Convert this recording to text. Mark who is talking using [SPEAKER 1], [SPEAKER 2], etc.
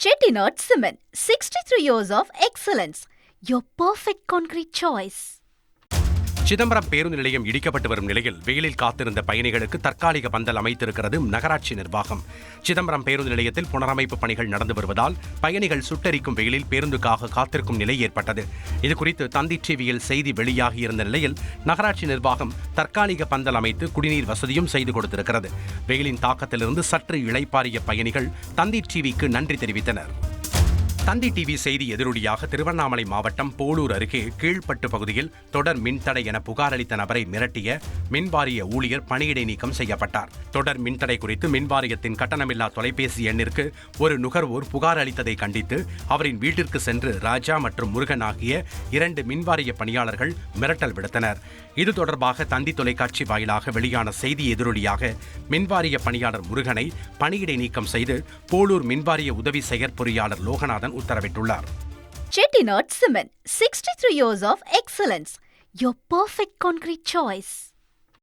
[SPEAKER 1] Chettinad Cement, 63 years of excellence. Your perfect concrete choice.
[SPEAKER 2] Chidambaram பேருந்து நிலையம் இடிக்கப்பட்டு வரும் நிலையில் வெயிலில் காத்திருந்த பயணிகளுக்கு தற்காலிக பந்தல் அமைத்திருக்கிறது நகராட்சி நிர்வாகம். சிதம்பரம் பேருந்து நிலையத்தில் புனரமைப்பு பணிகள் நடந்து வருவதால் பயணிகள் சுட்டரிக்கும் வெயிலில் பேருந்துக்காக காத்திருக்கும் நிலை ஏற்பட்டது. இதுகுறித்து தந்தி டிவியில் செய்தி வெளியாகியிருந்த நிலையில் நகராட்சி நிர்வாகம் தற்காலிக பந்தல் அமைத்து குடிநீர் வசதியும் செய்து கொடுத்திருக்கிறது. வெயிலின் தாக்கத்திலிருந்து சற்று இளைப்பாறிய பயணிகள் தந்தி டிவிக்கு நன்றி தெரிவித்தனர். தந்தி டிவி செய்தி எதிரொலியாக திருவண்ணாமலை மாவட்டம் போலூர் அருகே கீழ்ப்பட்டு பகுதியில் தொடர் மின்தடை என புகார் அளித்த நபரை மிரட்டிய மின்வாரிய ஊழியர் பணியிடை நீக்கம் செய்யப்பட்டார். தொடர் மின்தடை குறித்து மின்வாரியத்தின் கட்டணமில்லா தொலைபேசி எண்ணிற்கு ஒரு நுகர்வோர் புகார் அளித்ததை கண்டித்து அவரின் வீட்டிற்கு சென்று ராஜா மற்றும் முருகன் ஆகிய இரண்டு மின்வாரிய பணியாளர்கள் மிரட்டல் விடுத்தனர். இது தொடர்பாக தந்தி தொலைக்காட்சி வாயிலாக வெளியான செய்தி எதிரொலியாக மின்வாரிய பணியாளர் முருகனை பணியிடை நீக்கம் செய்து போலூர் மின்வாரிய உதவி செயற்பொறியாளர் லோகநாதன் உத்தரவிட்டுள்ளார்
[SPEAKER 1] Chettinad Cement, 63 years of excellence. Your perfect concrete choice.